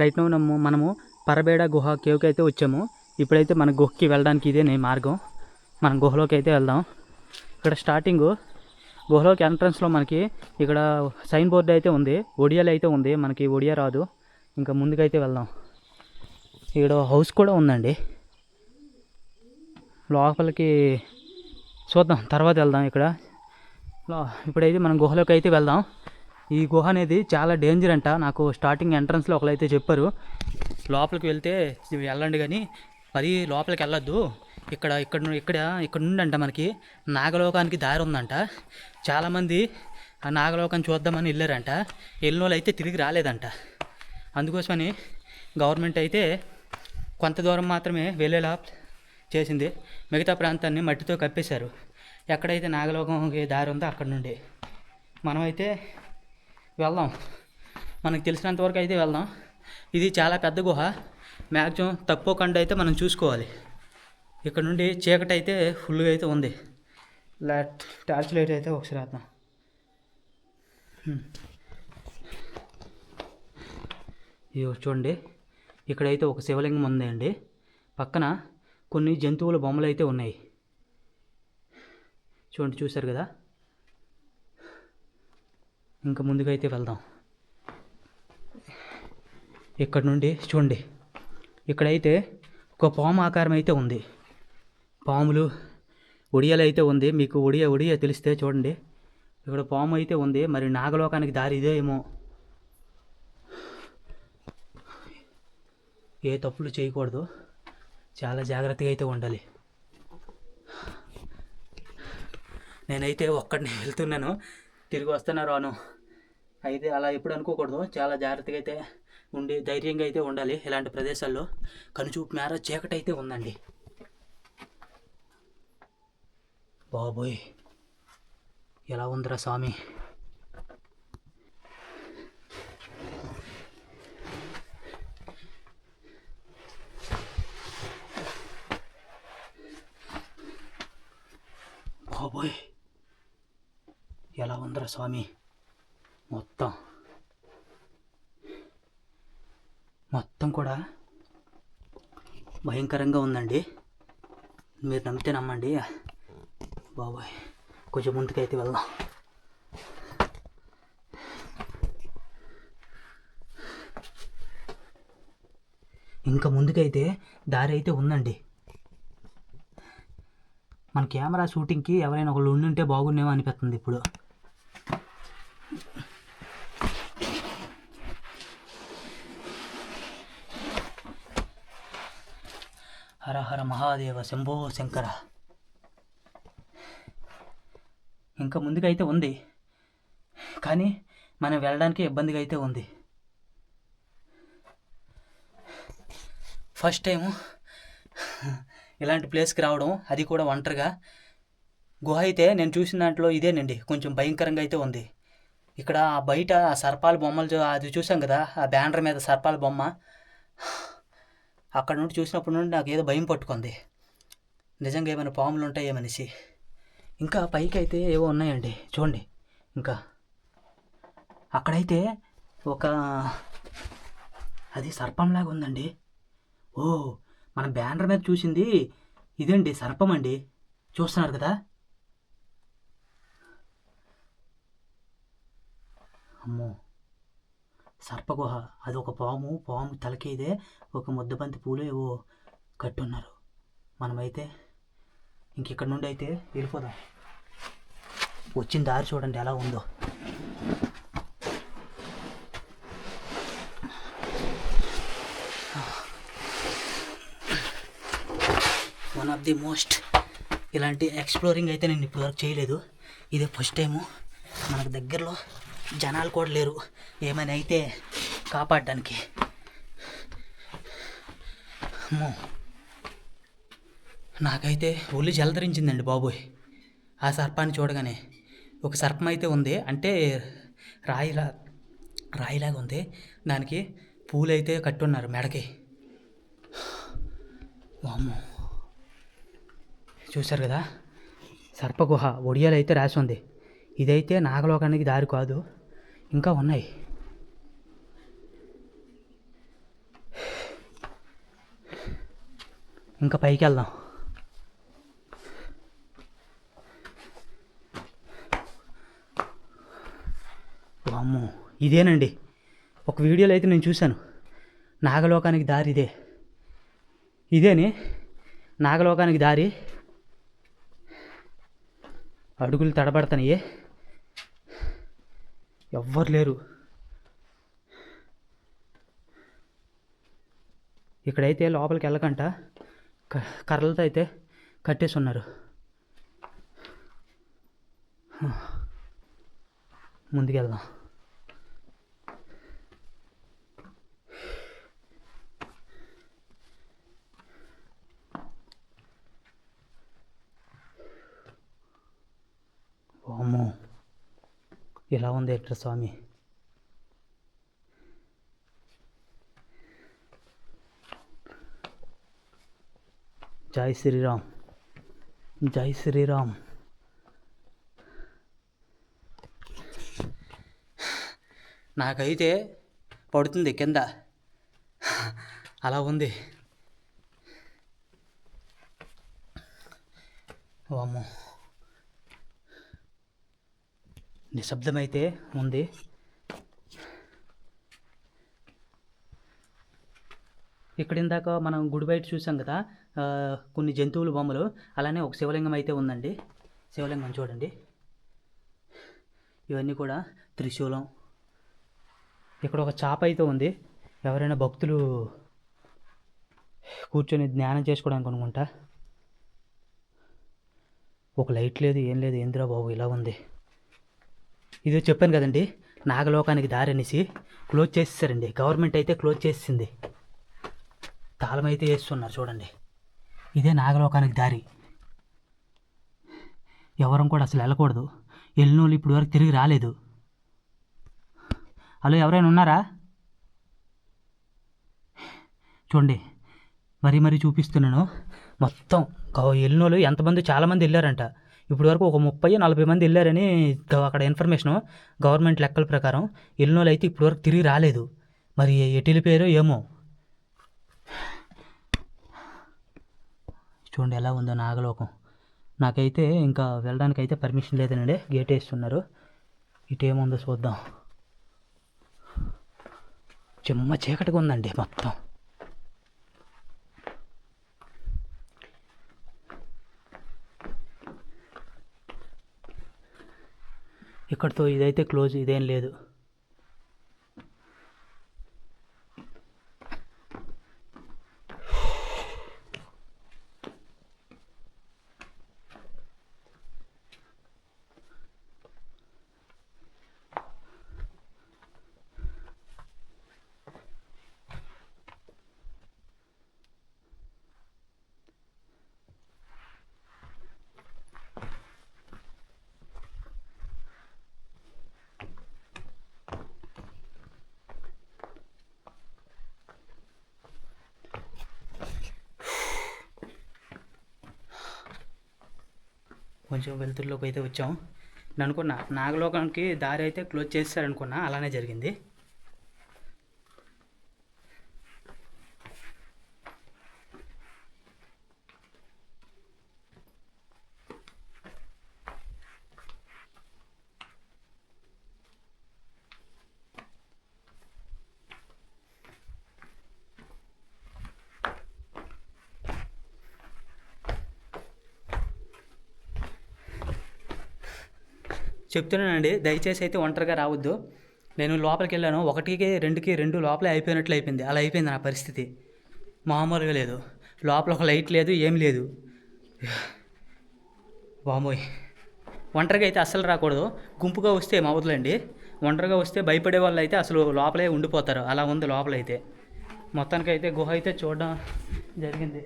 Right no మనము మనము పరబేడ గుహ కేవ్కి అయితే వచ్చాము. ఇప్పుడైతే మన గుహకి వెళ్ళడానికి ఇదే నే మార్గం. మనం గుహలోకి అయితే వెళ్దాం. ఇక్కడ స్టార్టింగ్ గుహలోకి ఎంట్రన్స్లో మనకి ఇక్కడ సైన్ బోర్డు అయితే ఉంది. ఒడియాలు అయితే ఉంది. మనకి ఒడియా రాదు. ఇంకా ముందుకైతే వెళ్దాం. ఇక్కడ హౌస్ కూడా ఉందండి. లోపలికి చూద్దాం. తర్వాత వెళ్దాం ఇక్కడ. ఇప్పుడైతే మనం గుహలోకి అయితే వెళ్దాం. ఈ గుహ అనేది చాలా డేంజర్ అంట. నాకు స్టార్టింగ్ ఎంట్రన్స్లో ఒకరైతే చెప్పారు. లోపలికి వెళ్తే వెళ్ళండి కానీ మరి లోపలికి వెళ్ళొద్దు. ఇక్కడ ఇక్కడ ఇక్కడ ఇక్కడ నుండి అంట మనకి. నాగలోకానికి దారి ఉందంట. చాలామంది ఆ నాగలోకాన్ని చూద్దామని వెళ్ళారంట. వెళ్ళిన వాళ్ళు అయితే తిరిగి రాలేదంట. అందుకోసమని గవర్నమెంట్ అయితే కొంత దూరం మాత్రమే వెళ్ళేలా చేసింది. మిగతా ప్రాంతాన్ని మట్టితో కప్పేశారు. ఎక్కడైతే నాగలోకంకి దారి ఉందో అక్కడ నుండి. మనమైతే వెళ్దాం. మనకు తెలిసినంతవరకు అయితే వెళ్దాం. ఇది చాలా పెద్ద గుహ. మ్యాక్సిమం తక్కువ అయితే మనం చూసుకోవాలి. ఇక్కడ నుండి చీకటి అయితే ఫుల్గా అయితే ఉంది. లైట్ టార్చ్ లైట్ అయితే ఒకసారి వేద్దాం. హ్మ్. చూడండి. ఇక్కడైతే ఒక శివలింగం ఉందండి. పక్కన కొన్ని జంతువుల బొమ్మలు అయితే ఉన్నాయి. చూడండి చూశారు కదా? ఇంకా ముందుకైతే వెళ్దాం. ఇక్కడ నుండి చూడండి. ఇక్కడైతే ఒక పాము ఆకారం అయితే ఉంది. పాములు ఒడియాలు అయితే ఉంది. మీకు ఒడియా ఒడియా తెలిస్తే చూడండి. ఇక్కడ పాము అయితే ఉంది. మరి నాగలోకానికి దారి ఇదే ఏమో. ఏ తప్పులు చేయకూడదు. చాలా జాగ్రత్తగా అయితే ఉండాలి. నేనైతే ఒక్కడిని వెళ్తున్నాను. తిరిగి వస్తున్నా రాను. అయితే అలా ఎప్పుడు అనుకోకూడదు. చాలా జాగ్రత్తగా అయితే ఉండి ధైర్యంగా అయితే ఉండాలి ఇలాంటి ప్రదేశాల్లో. కనుచూపు మేర చీకటి అయితే ఉందండి. బాబోయ్ ఎలా ఉందిరా స్వామి బాబోయ్ ఎలా ఉందిరా స్వామి మొత్తం. మొత్తం కూడా భయంకరంగా ఉందండి. మీరు నమ్మితే నమ్మండి. బాబాయ్ కొంచెం ముందుకైతే వెళ్దాం. ఇంకా ముందుకైతే దారి అయితే ఉందండి. మన కెమెరా షూటింగ్కి ఎవరైనా ఒకళ్ళు ఉండుంటే బాగుండేమో అనిపిస్తుంది ఇప్పుడు. మహాదేవ శంభో శంకర ఇంకా ముందుకైతే ఉంది. కానీ మనం వెళ్ళడానికి ఇబ్బందిగా అయితే ఉంది. ఫస్ట్ టైము ఇలాంటి ప్లేస్కి రావడం అది కూడా ఒంటరిగా. గుహ అయితే నేను చూసిన దాంట్లో ఇదేనండి. కొంచెం భయంకరంగా అయితే ఉంది. ఇక్కడ బయట ఆ సర్పాల బొమ్మలు అది చూసాం కదా ఆ బ్యానర్ మీద సర్పాల బొమ్మ. అక్కడ నుండి చూసినప్పటి నుండి నాకు ఏదో భయం పట్టుకుంది. నిజంగా ఏమైనా పాములు ఉంటాయేమనేసి ఇంకా పైకి అయితే ఏవో ఉన్నాయండి. చూడండి. ఇంకా అక్కడైతే ఒక అది సర్పంలాగా ఉందండి. ఓ మన బ్యానర్ మీద చూసింది ఇదండి సర్పం అండి. చూస్తున్నారు కదా? అమ్మో. సర్పగుహ. అది ఒక పాము పాము తలకి ఇదే ఒక ముద్దబంతి పూలు ఏవో కట్టున్నారు. మనమైతే ఇంకెక్కడి నుండి అయితే వెళ్ళిపోదాం. వచ్చిన దారి చూడండి ఎలా ఉందో. వన్ ఆఫ్ ది మోస్ట్ ఇలాంటి ఎక్స్ప్లోరింగ్ అయితే నేను ఇప్పటివరకు చేయలేదు. ఇదే ఫస్ట్ టైము మనకు దగ్గరలో జనాలు కూడా లేరు. ఏమైనా అయితే కాపాడడానికి. అమ్మో. నాకైతే ఒళ్ళు జలధరించిందండి బాబోయ్. ఆ సర్పాన్ని చూడగానే. ఒక సర్పం అయితే ఉంది. అంటే రాయిలా రాయిలాగా ఉంది. దానికి పూలు అయితే కట్టున్నారు మెడకి. వామ్మో. చూశారు కదా? సర్పగుహ ఒడియాలు అయితే రాసి ఉంది ఇదైతే నాగలోకానికి దారి కాదు. ఇంకా ఉన్నాయి. ఇంకా పైకి వెళ్దాం. అమ్మ ఇదేనండి. ఒక వీడియోలో అయితే నేను చూశాను. నాగలోకానికి దారి ఇదే. ఇదేని? నాగలోకానికి దారి. అడుగులు తడబడతాయి ఎవ్వరు లేరు. ఇక్కడైతే లోపలికి వెళ్ళకంట. క- కర్రలతో అయితే కట్టేసి ఉన్నారు ముందుకెళ్దాం వామ్మో ఇలా ఉంది ఎట్ర స్వామి? జై శ్రీరామ్. జై శ్రీరామ్. నాకైతే పడుతుంది కింద. అలా ఉంది. వామ్మో. నిశ్శబ్దమైతే ఉంది. ఇక్కడ ఇందాక మనం గుడి బయట చూసాం కదా కొన్ని జంతువుల బొమ్మలు అలానే ఒక శివలింగం అయితే ఉందండి. శివలింగం చూడండి. ఇవన్నీ కూడా త్రిశూలం. ఇక్కడ ఒక చాప అయితే ఉంది. ఎవరైనా భక్తులు కూర్చొని ధ్యానం చేసుకోవడానికి అనుకుంటా. ఒక లైట్ లేదు ఏం లేదు. ఏందిరా బాబు ఇలా ఉంది. ఇదో చెప్పాను కదండి. నాగలోకానికి దారి అనేసి క్లోజ్ చేసేసారండి. గవర్నమెంట్ అయితే క్లోజ్ చేసింది. తాళం అయితే వేస్తున్నారు చూడండి. ఇదే నాగలోకానికి దారి. ఎవరం కూడా అసలు వెళ్ళకూడదు. వెళ్ళిన వాళ్ళు ఇప్పుడు వరకు తిరిగి రాలేదు. హలో ఎవరైనా ఉన్నారా? చూడండి. మరీ మరీ చూపిస్తున్నాను. మొత్తం ఎల్లినోళ్ళు వెళ్ళిన వాళ్ళు ఎంతమంది చాలామంది వెళ్ళారంట. ఇప్పుడు వరకు ఒక ముప్పై నలభై మంది వెళ్ళారని అక్కడ ఇన్ఫర్మేషన్ గవర్నమెంట్ లెక్కల ప్రకారం. వెళ్ళిన వాళ్ళు అయితే ఇప్పుడు వరకు తిరిగి రాలేదు. మరి ఎటు వెళ్ళిపోయారో ఏమో. చూడండి ఎలా ఉందో నాగలోకం. నాకైతే ఇంకా వెళ్ళడానికి అయితే పర్మిషన్ లేదనండి. గేట్ వేస్తున్నారు. ఇటు చూద్దాం. చిమ్మ చీకటిగా ఉందండి మొత్తం. ఇక్కడితో ఇదైతే క్లోజ్ ఇదేం లేదు. కొంచెం వెలుతురులోకి అయితే వచ్చాం నేను అనుకున్నా నాగలోకానికి దారి అయితే క్లోజ్ చేస్తారనుకున్నా అలానే జరిగింది. చెప్తున్నానండి దయచేసి అయితే ఒంటరిగా రావద్దు. నేను లోపలికి వెళ్ళాను. ఒకటికి రెండుకి రెండు లోపలే అయిపోయినట్లు అయిపోయింది. అలా అయిపోయింది నా పరిస్థితి. మామూలుగా లేదు. లోపల ఒక లైట్ లేదు ఏం లేదు. బామోయ్ ఒంటరిగా అయితే అస్సలు రాకూడదు. గుంపుగా వస్తే ఏమవుతుందండి ఒంటరిగా వస్తే భయపడే వాళ్ళు అయితే అసలు లోపలే ఉండిపోతారు. అలా ఉంది లోపలైతే. మొత్తానికైతే గుహ అయితే చూడడం జరిగింది.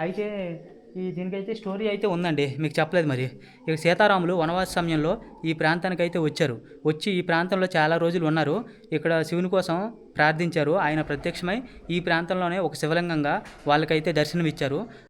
అయితే ఈ దీనికైతే స్టోరీ అయితే ఉందండి. మీకు చెప్పలేదు మరి. ఇక సీతారాములు వనవాస సమయంలో ఈ ప్రాంతానికి అయితే వచ్చారు. వచ్చి ఈ ప్రాంతంలో చాలా రోజులు ఉన్నారు. ఇక్కడ శివుని కోసం ప్రార్థించారు. ఆయన ప్రత్యక్షమై ఈ ప్రాంతంలోనే ఒక శివలింగంగా వాళ్ళకైతే దర్శనం ఇచ్చారు